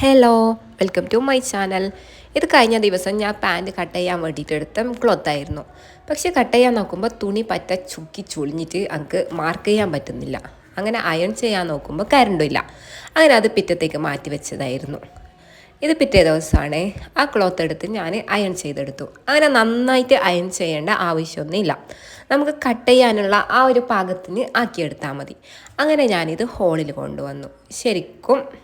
Hello welcome to my channel ഇത് കഴിഞ്ഞ ദിവസം ഞാൻ പാന്റ് കട്ട് ചെയ്യാൻ വേണ്ടിയിട്ട് എടുത്ത ക്ലോത്ത് ആയിരുന്നു. പക്ഷെ കട്ട് ചെയ്യാൻ നോക്കുമ്പോൾ തുണി പറ്റ ചുക്കി ചുളിഞ്ഞിട്ട് നമുക്ക് മാർക്ക് ചെയ്യാൻ പറ്റുന്നില്ല. അങ്ങനെ അയൺ ചെയ്യാൻ നോക്കുമ്പോൾ കരണ്ടും ഇല്ല. അങ്ങനെ അത് പിറ്റത്തേക്ക് മാറ്റി വെച്ചതായിരുന്നു. ഇത് പിറ്റേ ദിവസമാണ് ആ ക്ലോത്ത് എടുത്ത് ഞാൻ അയൺ ചെയ്തെടുത്തു. അങ്ങനെ നന്നായിട്ട് അയൺ ചെയ്യേണ്ട ആവശ്യമൊന്നുമില്ല നമുക്ക് കട്ട് ചെയ്യാനുള്ള ആ ഒരു പാകത്തിന് ആക്കിയെടുത്താൽ മതി. അങ്ങനെ ഞാനിത് ഹോളിൽ കൊണ്ടുവന്നു. ശരിക്കും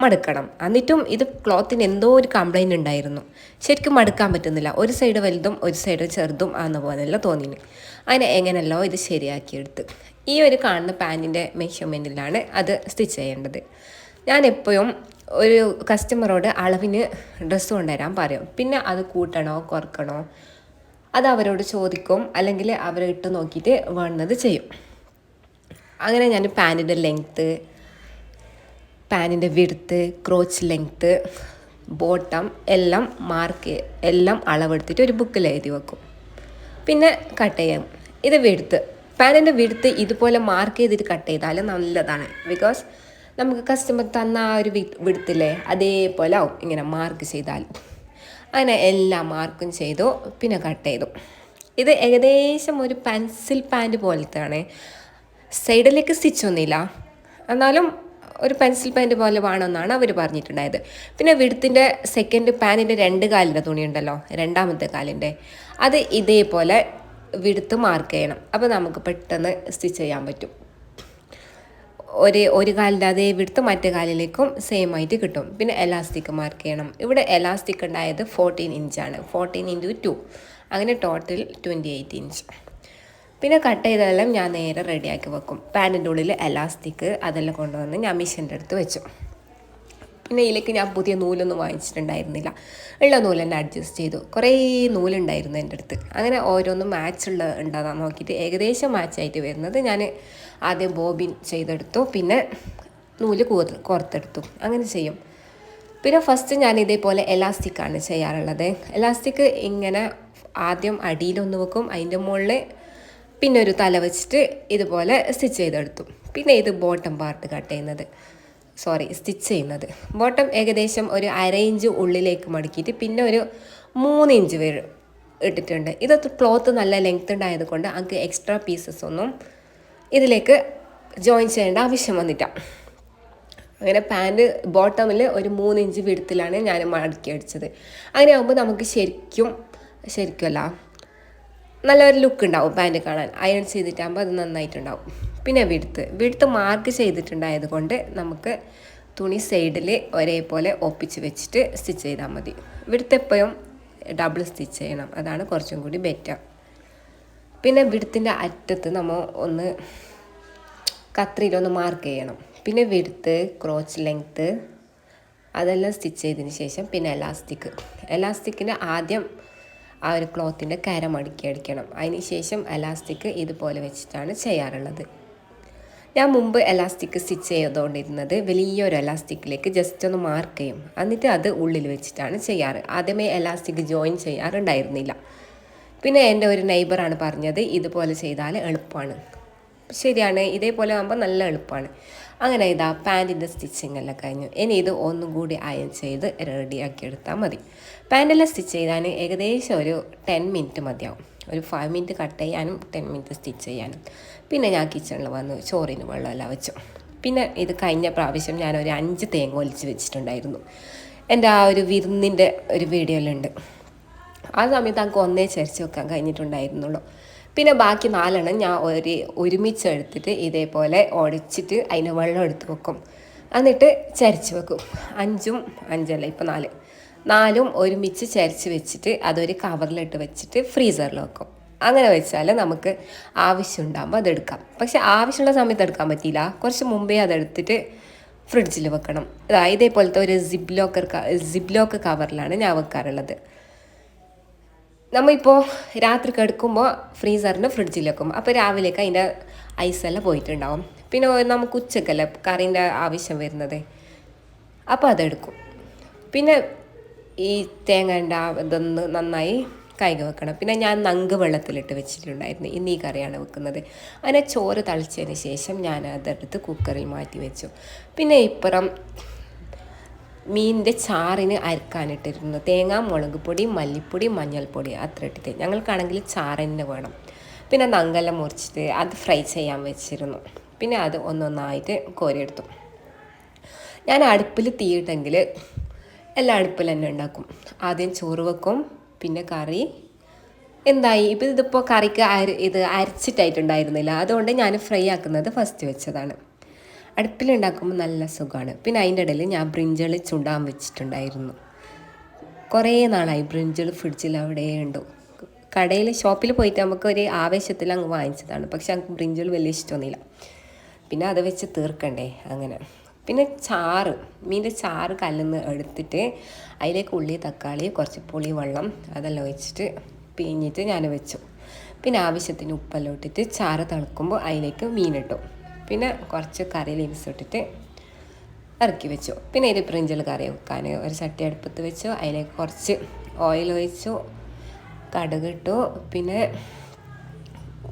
മടുക്കണം. എന്നിട്ടും ഇത് ക്ലോത്തിന് എന്തോ ഒരു കംപ്ലൈന്റ് ഉണ്ടായിരുന്നു. ശരിക്കും മടുക്കാൻ പറ്റുന്നില്ല. ഒരു സൈഡ് വലുതും ഒരു സൈഡ് ചെറുതും ആന്ന് പോലെയല്ല തോന്നിന് അതിനെ എങ്ങനെയല്ലോ ഇത് ശരിയാക്കിയെടുത്ത്. ഈ ഒരു കാണുന്ന പാന്റിന്റെ മെഷർമെന്റിലാണ് അത് സ്റ്റിച്ച് ചെയ്യേണ്ടത്. ഞാൻ എപ്പോഴും ഒരു കസ്റ്റമറോട് അളവിന് ഡ്രസ്സ് കൊണ്ടുവരാൻ പറയും. പിന്നെ അത് കൂട്ടണോ കുറക്കണോ അത് അവരോട് ചോദിക്കും. അല്ലെങ്കിൽ അവരെ ഇട്ട് നോക്കിയിട്ട് വേണ്ടത് ചെയ്യും. അങ്ങനെ ഞാൻ പാന്റിന്റെ ലെങ്ത്ത് പാനിന്റെ വിടുത്ത് ക്രോച്ച് ലെങ്ത്ത് ബോട്ടം എല്ലാം മാർക്ക് എല്ലാം അളവെടുത്തിട്ട് ഒരു ബുക്കിൽ എഴുതി വെക്കും. പിന്നെ കട്ട് ചെയ്യാം. ഇത് വിടുത്ത് പാനിന്റെ വിടുത്ത് ഇതുപോലെ മാർക്ക് ചെയ്തിട്ട് കട്ട് ചെയ്താൽ നല്ലതാണ്. ബിക്കോസ് നമുക്ക് കസ്റ്റമർ തന്ന ആ ഒരു വിടുത്തില്ലേ അതേപോലെ ആവും. ഇങ്ങനെ മാർക്ക് ചെയ്താൽ. അങ്ങനെ എല്ലാ മാർക്കും ചെയ്തു. പിന്നെ കട്ട് ചെയ്തു. ഇത് ഏകദേശം ഒരു പെൻസിൽ പാന്റ് പോലത്തെയാണ്. സൈഡിലേക്ക് സ്റ്റിച്ചൊന്നുമില്ല എന്നാലും ഒരു പെൻസിൽ പാന്റ് പോലെ വേണമെന്നാണ് അവർ പറഞ്ഞിട്ടുണ്ടായത്. പിന്നെ വിടുത്തിന്റെ സെക്കൻഡ് പാനിന്റെ രണ്ട് കാലിന്റെ തുണി ഉണ്ടല്ലോ രണ്ടാമത്തെ കാലിന്റെ അത് ഇതേപോലെ വിടുത്ത് മാർക്ക് ചെയ്യണം. അപ്പോൾ നമുക്ക് പെട്ടെന്ന് സ്റ്റിച്ച് ചെയ്യാൻ പറ്റും. ഒരു ഒരു കാലിന്റെ അതേ വിടുത്ത് മറ്റേ കാലിലേക്കും സെയിം ആയിട്ട് കിട്ടും. പിന്നെ എലാസ്റ്റിക് മാർക്ക് ചെയ്യണം. ഇവിടെ എലാസ്റ്റിക് ഉണ്ടായത് ഫോർട്ടീൻ ഇഞ്ചാണ് ഫോർട്ടീൻ ഇന്റു ടു അങ്ങനെ ടോട്ടൽ ട്വന്റി എയ്റ്റ് ഇഞ്ച് പിന്നെ കട്ട് ചെയ്തതെല്ലാം ഞാൻ നേരെ റെഡിയാക്കി വെക്കും. പാന്റിന്റെ ഉള്ളിൽ എലാസ്റ്റിക് അതെല്ലാം കൊണ്ടുവന്ന് ഞാൻ മിഷീന്റെ അടുത്ത് വെച്ചു. പിന്നെ ഇതിലേക്ക് ഞാൻ പുതിയ നൂലൊന്നും വാങ്ങിച്ചിട്ടുണ്ടായിരുന്നില്ല. ഉള്ള നൂൽ തന്നെ അഡ്ജസ്റ്റ് ചെയ്തു. കുറേ നൂലുണ്ടായിരുന്നു എന്റെ അടുത്ത്. അങ്ങനെ ഓരോന്നും മാച്ചുള്ള ഉണ്ടാകാൻ നോക്കിയിട്ട് ഏകദേശം മാച്ചായിട്ട് വരുന്നത് ഞാൻ ആദ്യം ബോബിൻ ചെയ്തെടുത്തു. പിന്നെ നൂൽ കോർ കോർത്തെടുത്തു. അങ്ങനെ ചെയ്യും. പിന്നെ ഫസ്റ്റ് ഞാൻ ഇതേപോലെ എലാസ്റ്റിക്കാണ് ചെയ്യാറുള്ളത്. എലാസ്റ്റിക് ഇങ്ങനെ ആദ്യം അടിയിലൊന്ന് വെക്കും. അതിന്റെ മുകളിൽ പിന്നെ ഒരു തല വെച്ചിട്ട് ഇതുപോലെ സ്റ്റിച്ച് ചെയ്തെടുത്തു. പിന്നെ ഇത് ബോട്ടം പാർട്ട് കട്ട് ചെയ്യുന്നത്. സോറി സ്റ്റിച്ച് ചെയ്യുന്നത്. ബോട്ടം ഏകദേശം ഒരു അര ഇഞ്ച് ഉള്ളിലേക്ക് മടക്കിയിട്ട് പിന്നെ ഒരു മൂന്ന് ഇഞ്ച് വരും ഇട്ടിട്ടുണ്ട്. ഇത് ക്ലോത്ത് നല്ല ലെങ്ത് ഉണ്ടായത് കൊണ്ട് നമുക്ക് എക്സ്ട്രാ പീസസ് ഒന്നും ഇതിലേക്ക് ജോയിൻ ചെയ്യേണ്ട ആവശ്യം വന്നിട്ട അങ്ങനെ പാന്റ് ബോട്ടമിൽ ഒരു മൂന്ന് ഇഞ്ച് വിടുത്തിലാണ് ഞാൻ മടക്കി അടിച്ചത്. അങ്ങനെ ആകുമ്പോൾ നമുക്ക് ശരിക്കും ശരിക്കുമല്ല. നല്ലൊരു ലുക്ക് ഉണ്ടാവും പാന്റ് കാണാൻ. അയൺ ചെയ്തിട്ടാകുമ്പോൾ അത് നന്നായിട്ടുണ്ടാവും. പിന്നെ വിടുത്ത്. വിടുത്ത് മാർക്ക് ചെയ്തിട്ടുണ്ടായത് കൊണ്ട് നമുക്ക് തുണി സൈഡിൽ ഒരേപോലെ ഒപ്പിച്ച് വെച്ചിട്ട് സ്റ്റിച്ച് ചെയ്താൽ മതി. വിടുത്ത് എപ്പോഴും ഡബിൾ സ്റ്റിച്ച് ചെയ്യണം. അതാണ് കുറച്ചും കൂടി ബെറ്റർ പിന്നെ വിടുത്തിന്റെ അറ്റത്ത് നമ്മൾ ഒന്ന് കത്രിയിലൊന്ന് മാർക്ക് ചെയ്യണം. പിന്നെ വിടുത്ത് ക്രോച്ച് ലെങ്ത്ത് അതെല്ലാം സ്റ്റിച്ച് ചെയ്തതിന് ശേഷം പിന്നെ എലാസ്റ്റിക് എലാസ്റ്റിക്കിന് ആദ്യം ആ ഒരു ക്ലോത്തിന്റെ കര മടക്കി അടിക്കണം. അതിന് ശേഷം എലാസ്റ്റിക് ഇതുപോലെ വെച്ചിട്ടാണ് ചെയ്യാറുള്ളത്. ഞാൻ മുമ്പ് എലാസ്റ്റിക് സ്റ്റിച്ച് ചെയ്തുകൊണ്ടിരുന്നത് വലിയൊരു എലാസ്റ്റിക്കിലേക്ക് ജസ്റ്റ് ഒന്ന് മാർക്ക് ചെയ്യും. എന്നിട്ട് അത് ഉള്ളിൽ വെച്ചിട്ടാണ് ചെയ്യാറ്. ആദ്യമേ എലാസ്റ്റിക് ജോയിൻ ചെയ്യാറുണ്ടായിരുന്നില്ല. പിന്നെ എന്റെ ഒരു നെയ്ബറാണ് പറഞ്ഞത് ഇതുപോലെ ചെയ്താൽ എളുപ്പമാണ്. ശരിയാണ് ഇതേപോലെ ആകുമ്പോൾ നല്ല എളുപ്പമാണ്. അങ്ങനെ ഇതാ പാന്റിന്റെ സ്റ്റിച്ചിങ് എല്ലാം കഴിഞ്ഞു. ഇനി ഇത് ഒന്നും കൂടി അയൺ ചെയ്ത് റെഡിയാക്കി എടുത്താൽ മതി. പാന്റെല്ലാം സ്റ്റിച്ച് ചെയ്താൽ ഏകദേശം ഒരു ടെൻ മിനിറ്റ് മതിയാവും. ഒരു ഫൈവ് മിനിറ്റ് കട്ട് ചെയ്യാനും ടെൻ മിനിറ്റ് സ്റ്റിച്ച് ചെയ്യാനും. പിന്നെ ഞാൻ കിച്ചണിൽ വന്ന് ചോറിന് വെള്ളമെല്ലാം വെച്ചു. പിന്നെ ഇത് കഴിഞ്ഞ പ്രാവശ്യം ഞാൻ ഒരു അഞ്ച് തേങ്ങ ഒലിച്ച് വെച്ചിട്ടുണ്ടായിരുന്നു. എന്റെ ആ ഒരു വിരുന്നിന്റെ ഒരു വീഡിയോയിലുണ്ട് ആ സമയത്ത് എനിക്ക് ഒന്നേ വെക്കാൻ കഴിഞ്ഞിട്ടുണ്ടായിരുന്നുള്ളൂ. പിന്നെ ബാക്കി നാലെണ്ണം ഞാൻ ഒരു ഒരുമിച്ച് എടുത്തിട്ട് ഇതേപോലെ ഉടച്ചിട്ട് അതിന് വെള്ളം എടുത്ത് വെക്കും. എന്നിട്ട് ചരിച്ച് വെക്കും. അഞ്ചും അഞ്ചല്ല ഇപ്പം നാല്. നാലും ഒരുമിച്ച് ചരിച്ച് വെച്ചിട്ട് അതൊരു കവറിലിട്ട് വെച്ചിട്ട് ഫ്രീസറിൽ വെക്കും. അങ്ങനെ വെച്ചാൽ നമുക്ക് ആവശ്യം ഉണ്ടാകുമ്പോൾ അതെടുക്കാം. പക്ഷെ ആവശ്യമുള്ള സമയത്ത് എടുക്കാൻ പറ്റിയില്ല. കുറച്ച് മുമ്പേ അതെടുത്തിട്ട് ഫ്രിഡ്ജിൽ വെക്കണം. അതായത് ഇതേപോലത്തെ ഒരു സിബ് ലോക്കർ സിബ് ലോക്ക് കവറിലാണ് ഞാൻ വെക്കാറുള്ളത്. നമ്മളിപ്പോൾ രാത്രി കിടക്കുമ്പോൾ ഫ്രീസറിന് ഫ്രിഡ്ജിൽ വെക്കും അപ്പോൾ രാവിലേക്ക് അതിന്റെ ഐസെല്ലാം പോയിട്ടുണ്ടാവും. പിന്നെ നമുക്ക് ഉച്ചക്കല്ലേ കറീന്റെ ആവശ്യം വരുന്നത്? അപ്പോൾ അതെടുക്കും. പിന്നെ ഈ തേങ്ങേന്റെ ഇതൊന്ന് നന്നായി കൈക വെക്കണം. പിന്നെ ഞാൻ നങ്ക് വെള്ളത്തിലിട്ട് വെച്ചിട്ടുണ്ടായിരുന്നു. ഇന്ന് ഈ കറിയാണ് വെക്കുന്നത്. അതിനെ ചോറ് തളിച്ചതിന് ശേഷം ഞാൻ അതെടുത്ത് കുക്കറിൽ മാറ്റി വെച്ചു. പിന്നെ ഇപ്പുറം മീനിന്റെ ചാറിന് അരക്കാനിട്ടിരുന്നു. തേങ്ങ മുളക് പൊടി മല്ലിപ്പൊടി മഞ്ഞൾപ്പൊടി അത്ര ഇട്ടിട്ട്. ഞങ്ങൾക്കാണെങ്കിൽ ചാറിന് വേണം. പിന്നെ നങ്കല്ല മുറിച്ചിട്ട് അത് ഫ്രൈ ചെയ്യാൻ വെച്ചിരുന്നു. പിന്നെ അത് ഒന്നൊന്നായിട്ട് കോരിയെടുത്തു. ഞാൻ അടുപ്പിൽ തീയിട്ടെങ്കിൽ എല്ലാ അടുപ്പിൽ തന്നെ ഉണ്ടാക്കും. ആദ്യം ചോറ് വെക്കും പിന്നെ കറി. എന്തായി? ഇപ്പം ഇതിപ്പോൾ കറിക്ക് അര ഇത് അരച്ചിട്ടായിട്ടുണ്ടായിരുന്നില്ല. അതുകൊണ്ട് ഞാൻ ഫ്രൈ ആക്കുന്നത് ഫസ്റ്റ് വെച്ചതാണ്. അടുപ്പിലുണ്ടാക്കുമ്പോൾ നല്ല സുഖമാണ്. പിന്നെ അതിന്റെ ഇടയിൽ ഞാൻ ബ്രിഞ്ചൾ ചുണ്ടാൻ വെച്ചിട്ടുണ്ടായിരുന്നു. കുറേ നാളായി ബ്രിഞ്ചൾ ഫ്രിഡ്ജിൽ അവിടെ ഉണ്ടോ? കടയിൽ ഷോപ്പിൽ പോയിട്ട് നമുക്ക് ഒരു ആവേശത്തിൽ അങ്ങ് വാങ്ങിച്ചതാണ്. പക്ഷെ അങ്ങ് ബ്രിഞ്ചൾ വലിയ ഇഷ്ടമൊന്നുമില്ല. പിന്നെ അത് വെച്ച് തീർക്കണ്ടേ അങ്ങനെ. പിന്നെ ചാറ് മീന്റെ ചാറ് കല്ലെന്ന് എടുത്തിട്ട് അതിലേക്ക് ഉള്ളി തക്കാളി കുറച്ച് പുളി വെള്ളം അതെല്ലാം വെച്ചിട്ട് പിഴിഞ്ഞിട്ട് ഞാൻ വെച്ചു. പിന്നെ ആവശ്യത്തിന് ഉപ്പെല്ലാം ഇട്ടിട്ട് ചാറ് തിളക്കുമ്പോൾ അതിലേക്ക് മീനിട്ടു. പിന്നെ കുറച്ച് കറി ലീവ്സ് ഇട്ടിട്ട് ഇറക്കി വെച്ചു. പിന്നെ ഇത് പ്രിഞ്ചിൽ കറി വെക്കാൻ. ഒരു ചട്ടി അടുപ്പത്ത് വെച്ചു. അതിലേക്ക് കുറച്ച് ഓയിൽ ഒഴിച്ചു. കടുകിട്ടു പിന്നെ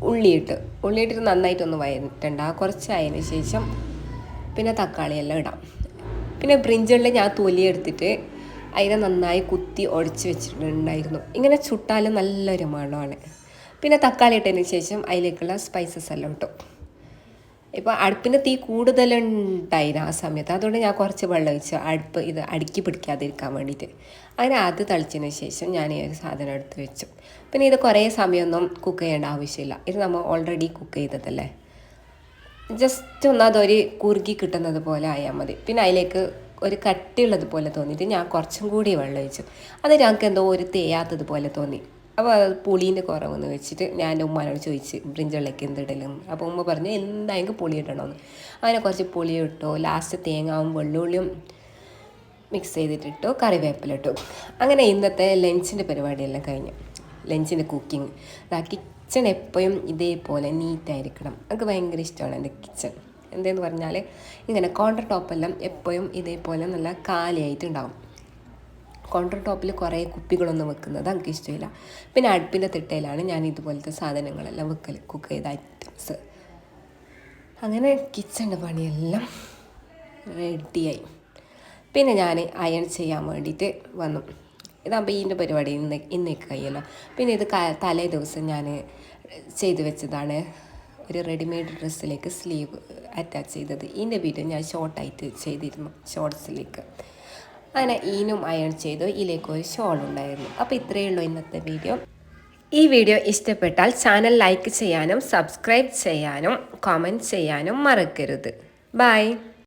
ഉള്ളിയിട്ട് ഉള്ളിയിട്ടിട്ട് നന്നായിട്ടൊന്ന് വയറ്റണ്ട. കുറച്ച് അതിന് ശേഷം പിന്നെ തക്കാളിയെല്ലാം ഇടാം. പിന്നെ ബ്രിഞ്ചളിൽ ഞാൻ തൊലി എടുത്തിട്ട് അതിനെ നന്നായി കുത്തി ഒഴിച്ച് വെച്ചിട്ടുണ്ടായിരുന്നു. ഇങ്ങനെ ചുട്ടാലും നല്ലൊരു മണമാണ്. പിന്നെ തക്കാളി ഇട്ടതിന് ശേഷം അതിലേക്കുള്ള സ്പൈസസ് എല്ലാം ഇട്ടു. ഇപ്പോൾ അടുപ്പിന് തീ കൂടുതലുണ്ടായിരുന്നു ആ സമയത്ത്. അതുകൊണ്ട് ഞാൻ കുറച്ച് വെള്ളം ഒഴിച്ചു. അടുപ്പ് ഇത് അടുക്കി പിടിക്കാതിരിക്കാൻ വേണ്ടിയിട്ട് അങ്ങനെ അത് തളിച്ചതിന് ശേഷം ഞാൻ ഈ ഒരു സാധനം എടുത്ത് വെച്ചു. പിന്നെ ഇത് കുറേ സമയമൊന്നും കുക്ക് ചെയ്യേണ്ട ആവശ്യമില്ല. ഇത് നമ്മൾ ഓൾറെഡി കുക്ക് ചെയ്തതല്ലേ? ജസ്റ്റ് ഒന്ന് അതൊരു കുറുകി കിട്ടുന്നത് പോലെ ആയാൽ മതി. പിന്നെ അതിലേക്ക് ഒരു കട്ടിയുള്ളത് പോലെ തോന്നിയിട്ട് ഞാൻ കുറച്ചും കൂടി വെള്ളം ഒഴിച്ചു. അത് ഞങ്ങൾക്ക് എന്തോ ഒരു തേയാത്തത് പോലെ തോന്നി. അപ്പോൾ പുളീന്റെ കുറവെന്ന് വെച്ചിട്ട് ഞാൻ എന്റെ ഉമ്മാനോട് ചോദിച്ച് ബ്രിഞ്ചളിലേക്ക് എന്തിടലും? അപ്പോൾ ഉമ്മ പറഞ്ഞു എന്തായെങ്കിൽ പുളി ഇടണമെന്ന് അങ്ങനെ കുറച്ച് പുളി ഇട്ടു. ലാസ്റ്റ് തേങ്ങാവും വെള്ളുള്ളിയും മിക്സ് ചെയ്തിട്ടിട്ടു കറിവേപ്പിലിട്ടു അങ്ങനെ ഇന്നത്തെ ലഞ്ചിന്റെ പരിപാടിയെല്ലാം കഴിഞ്ഞു. ലഞ്ചിന്റെ കുക്കിംഗ് ആ കിച്ചൺ എപ്പോഴും ഇതേപോലെ നീറ്റായിരിക്കണം എനിക്ക് ഭയങ്കര ഇഷ്ടമാണ് എന്റെ കിച്ചൺ എന്തെന്ന് പറഞ്ഞാൽ ഇങ്ങനെ കൗണ്ടർ ടോപ്പെല്ലാം എപ്പോഴും ഇതേപോലെ നല്ല കാലിയായിട്ടുണ്ടാവും കൗണ്ടർ ടോപ്പിൽ കുറേ കുപ്പികളൊന്നും വെക്കുന്നത് എനിക്ക് ഇഷ്ടമില്ല. പിന്നെ അടുപ്പിന്റെ തിട്ടയിലാണ് ഞാൻ ഇതുപോലത്തെ സാധനങ്ങളെല്ലാം വെക്കൽ കുക്ക് ചെയ്ത ഐറ്റംസ് അങ്ങനെ കിച്ചന്റെ പണിയെല്ലാം റെഡിയായി പിന്നെ ഞാൻ അയൺ ചെയ്യാൻ വേണ്ടിയിട്ട് വന്നു. ഇതാകുമ്പോൾ ഇതിന്റെ പരിപാടി ഇന്ന് ഇന്നേക്ക് കഴിയല്ലോ. പിന്നെ ഇത് തലേ ദിവസം ഞാൻ ചെയ്തു വെച്ചതാണ് ഒരു റെഡിമെയ്ഡ് ഡ്രസ്സിലേക്ക് സ്ലീവ് അറ്റാച്ച് ചെയ്തത്. ഇതിന്റെ വീഡിയോ ഞാൻ ഷോർട്ടായിട്ട് ചെയ്തിരുന്നു ഷോർട്സിലേക്ക് അങ്ങനെ ഈനും അയൺ ചെയ്തു. ഇതിലേക്ക് ഒരു ഷോൾ ഉണ്ടായിരുന്നു. അപ്പോൾ ഇത്രയേ ഉള്ളൂ ഇന്നത്തെ വീഡിയോ ഈ വീഡിയോ ഇഷ്ടപ്പെട്ടാൽ ചാനൽ ലൈക്ക് ചെയ്യാനും സബ്സ്ക്രൈബ് ചെയ്യാനും കമന്റ് ചെയ്യാനും മറക്കരുത്. ബൈ